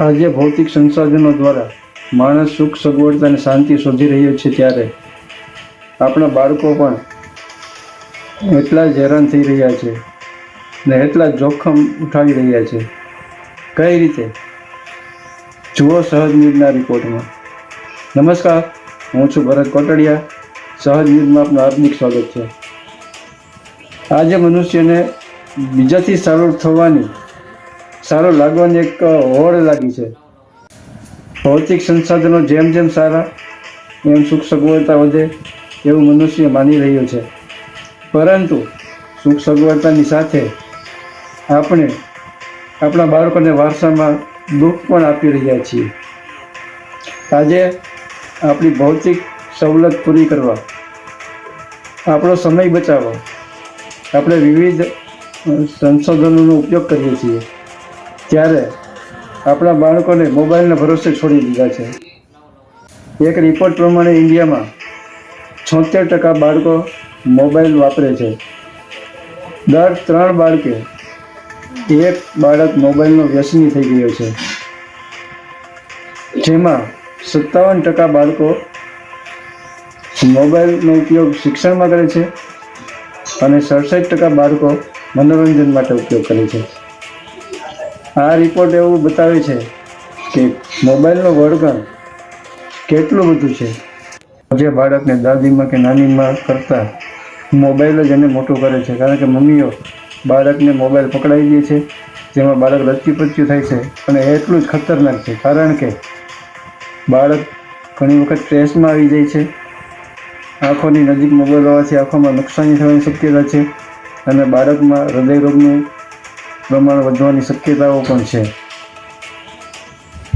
આજે ભૌતિક સંસાધનો દ્વારા માણસ સુખ, સગવડતા અને શાંતિ શોધી રહ્યો છે ત્યારે આપણા બાળકો પણ એટલા જ હેરાન થઈ રહ્યા છે ને એટલા જોખમ ઉઠાવી રહ્યા છે. કઈ રીતે? જુઓ સહજ ન્યૂઝના રિપોર્ટમાં. નમસ્કાર, હું છું ભરત કોટડિયા. સહજ ન્યૂઝમાં આપનું હાર્દિક સ્વાગત છે. આજે મનુષ્યને બીજાથી સારું થવાની સારું લાગવાની એક હોડ લાગી છે. ભૌતિક સંસાધનો જેમ જેમ સારા, એમ સુખ સગવડતા વધે, એવું મનુષ્ય માની રહ્યો છે. પરંતુ સુખ સગવડતાની સાથે આપણે આપણા બાળકોને વારસામાં દુઃખ પણ આપી રહ્યા છીએ. આજે આપણી ભૌતિક સવલત પૂરી કરવા, આપણો સમય બચાવવા, આપણે વિવિધ સંશોધનોનો ઉપયોગ કરીએ છીએ. ત્યારે આપણા બાળકોને મોબાઈલના ભરોસે છોડી દીધા છે. એક રિપોર્ટ પ્રમાણે ઇન્ડિયામાં છોતેર ટકા બાળકો મોબાઈલ વાપરે છે. દર ત્રણ બાળકે એક બાળક મોબાઈલનો વ્યસની થઈ ગયો છે. જેમાં સત્તાવન ટકા બાળકો મોબાઈલનો ઉપયોગ શિક્ષણમાં કરે છે અને સડસઠ ટકા બાળકો મનોરંજન માટે ઉપયોગ કરે છે. આ રિપોર્ટ એવું બતાવે છે કે મોબાઈલનો વળગણ કેટલું બધું છે. જે બાળકને દાદીમાં કે નાનીમાં કરતાં મોબાઈલ જ એને મોટું કરે છે. કારણ કે મમ્મીઓ બાળકને મોબાઈલ પકડાવી દે છે, જેમાં બાળક રચ્યું થાય છે અને એટલું જ ખતરનાક છે. કારણ કે બાળક ઘણી વખત સ્ટ્રેસમાં આવી જાય છે, આંખોની નજીક મોબાઈલ હોવાથી આંખોમાં નુકસાની થવાની શક્યતા છે અને બાળકમાં હૃદયરોગનું પ્રમાણ વધવાની શક્યતાઓ પણ છે.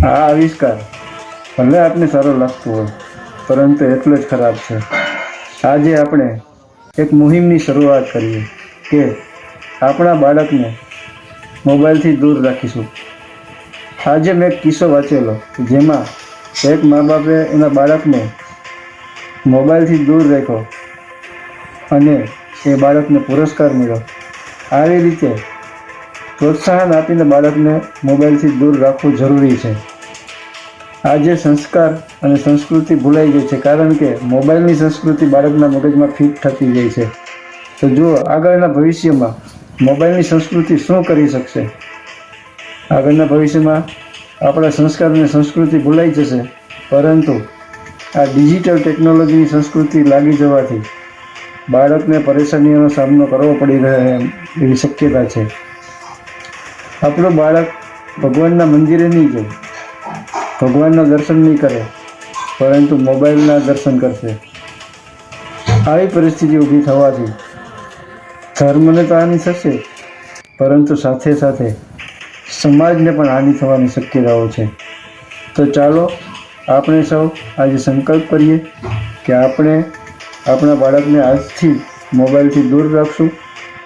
આ આવિષ્કાર ભલે આપને સારો લાગતો હોય, પરંતુ એટલો જ ખરાબ છે. આજે આપણે એક મુહિમની શરૂઆત કરીએ કે આપણા બાળકને મોબાઈલથી દૂર રાખીશું. આજે મેં એક કિસ્સો વાંચેલો જેમાં એક મા બાપે એના બાળકને મોબાઈલથી દૂર રાખ્યો અને એ બાળકને પુરસ્કાર મળ્યો. આવી રીતે પ્રોત્સાહન આપીને બાળકને મોબાઈલથી દૂર રાખવું જરૂરી છે. આજે સંસ્કાર અને સંસ્કૃતિ ભૂલાઈ ગઈ છે કારણ કે મોબાઈલની સંસ્કૃતિ બાળકના મગજમાં ફિટ થતી જાય છે. તો જુઓ, આગળના ભવિષ્યમાં મોબાઈલની સંસ્કૃતિ શું કરી શકશે? આગળના ભવિષ્યમાં આપણા સંસ્કાર અને સંસ્કૃતિ ભૂલાઈ જશે, પરંતુ આ ડિજિટલ ટેકનોલોજીની સંસ્કૃતિ લાગી જવાથી બાળકને પરેશાનીઓનો સામનો કરવો પડી રહે એમ એવી શક્યતા છે. આપણું બાળક ભગવાનના મંદિરે નહીં જાય. ભગવાનના દર્શન નહીં કરે, પરંતુ મોબાઈલના દર્શન કરશે. આવી પરિસ્થિતિ ઊભી થવાથી ધર્મને તો હાનિ થશે, પરંતુ સાથે સાથે સમાજને પણ હાનિ થવાની શક્યતાઓ છે. તો ચાલો આપણે સૌ આજે સંકલ્પ કરીએ કે આપણે આપણા બાળકને આજથી મોબાઈલથી દૂર રાખશું.